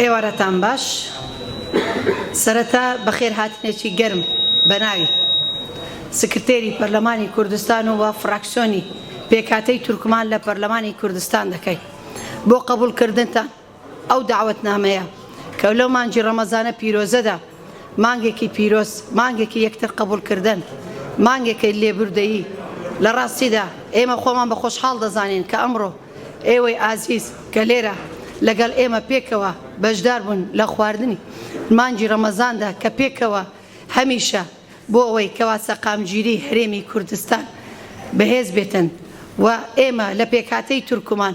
ئێوارەتان باش. سەرەتا بەخێر هاتنێکی گەرم بەناوی. سکرتێری پەرلەمانی کوردستان و وە فراکسیۆنی پێکاتەی تورکمان لە پەرلەمانی کوردستان دەکەی. بۆ قبولکردنتان ئەو داوت نامەیە کە لەو مانجی ڕەمەزانە پیرۆزەدا مانگێکی پیرۆز مانگێکی یەکتر قبولکردن مانگێکی لێبوردەیی لە ڕاستیدا ئێمە خۆمان بە خۆشحاڵ دەزانین کە ئەمڕۆ ئێوەی ئازیز کە لێرە لەگەڵ ئێمە پێکەوە بەشدار بوون لە خواردنی. مانجی ڕەمەزاندا کە پێکەوە هەمیشە بۆ ئەوەی کەوا سەقامگیری هەرێمی کوردستان بەهێز بێتن و ئێمە لە پێکاتەی تورکمان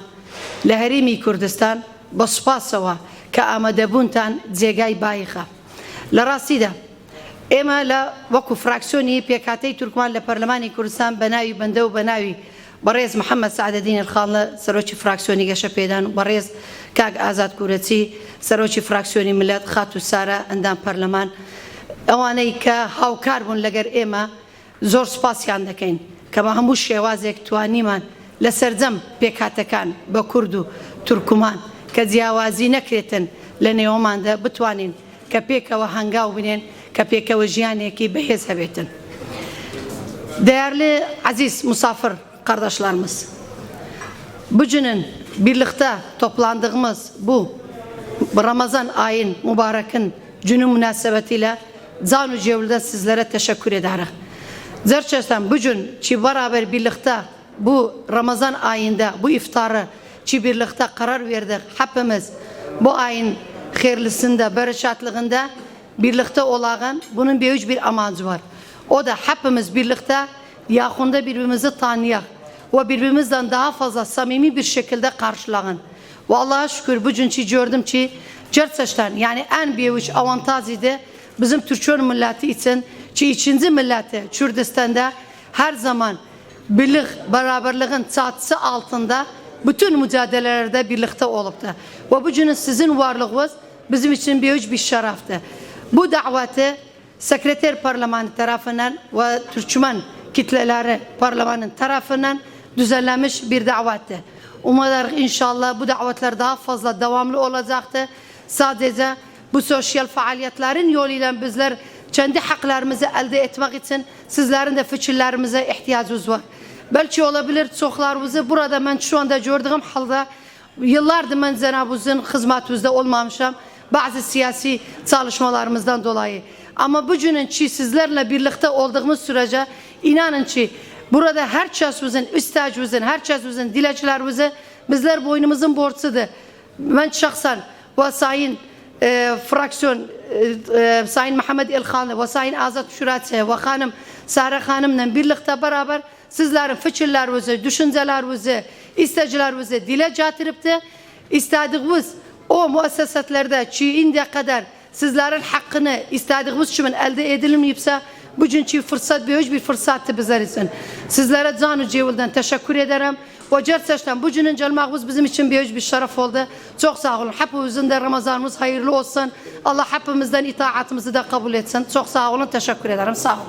لە هەرێمی کوردستان بە سوپاسەوە کە ئامادەبوونتان جێگای بایخە. لە ڕاستیدا ئێمە لە وەکو فراکسیۆنی پێکاتەی تورکمان لە پەرلەمانی کوردستان بە ناوی بەندە و بە ناوی بەڕێز محەممەد سعدەدین خاڵە سەرۆکی فراکسیۆنی گەشە پێدان و بەڕێز کاک ئازاد کوورەچی سەرۆکی فراکسیۆنی ملەت خات و سارە ئەندام پەرلەمان ئەوانەی کە هاوکار بوون لەگەر ئێمە زۆر سپاسیان دەکەین کەمە هەموو شێوازێک توانیمان لە سرجەم پێکاتەکان بە کورد و تورکمان کە جیاوازی نەکرێتن لە نێوەماندا بتوانین کە پێکەوە هەنگاو بنێن kە pێکەوە ژیانێکی بەهێز هەبێتن. Değerli aziz misafir kardeşlerimiz, bugünün birlikte toplandığımız bu Ramazan ayın mübarekin günü münasebetiyle Canu Cevli'de sizlere teşekkür ederim. Gerçekten bugün ki beraber birlikte bu Ramazan ayında bu iftarı ki birlikte karar verdik hepimiz bu ayın hayırlısında, bereşatlığında birlikte olağan bunun bir bir amacı var. O da hepimiz birlikte yakında birbirimizi tanıyak ve birbirimizden daha fazla samimi bir şekilde karşılayın. Ve Allah'a şükür bugünkü gördüm ki gerçekten yani en büyük avantajı da bizim Türkçe milleti için ki ikinci milleti Kürdistan'da her zaman birlik, beraberliğin çatısı altında bütün mücadelelerde birlikte olup da. Ve bugün sizin varlığınız bizim için büyük bir şerefti. Bu daveti sekreter parlamento tarafından ve Türkmen kitleleri parlamentin tarafından düzenlenmiş bir davetti. Umarım inşallah bu davetler daha fazla devamlı olacaktı. Sadece bu sosyal faaliyetlerin yoluyla bizler kendi haklarımızı elde etmek için sizlerin de fikirlerimize ihtiyacımız var. Belki olabilir çoklarımızı burada ben şu anda gördüğüm halde yıllardır ben Cenab-ı hizmetinizde olmamışım bazı siyasi çalışmalarımızdan dolayı. Ama bugünün ki sizlerle birlikte olduğumuz sürece inanın ki burada herkesimizin, üstacımızın, herkesimizin, dilekçilerimizi bizler boynumuzun borcudur. Ben şahsen ve sayın e, fraksiyon e, e, sayın Muhammed İlkhanlı ve sayın Azat Şuratse ve hanım Sara Hanım'la birlikte beraber sizlerin fikirlerinizi, düşüncelerinizi, istecilerinizi dile getirip de istediğiniz o müessesetlerde ki indiye kadar sizlerin hakkını istediğimiz için elde edilmeyipse bugünkü fırsat büyük bir fırsattı bizler için. Sizlere canı cevuldan teşekkür ederim. Ve gerçekten bugünün gelmemiz bizim için büyük bir şeref oldu. Çok sağ olun. Hepimizin de Ramazanımız hayırlı olsun. Allah hepimizden itaatimizi de kabul etsin. Çok sağ olun. Teşekkür ederim. Sağ olun.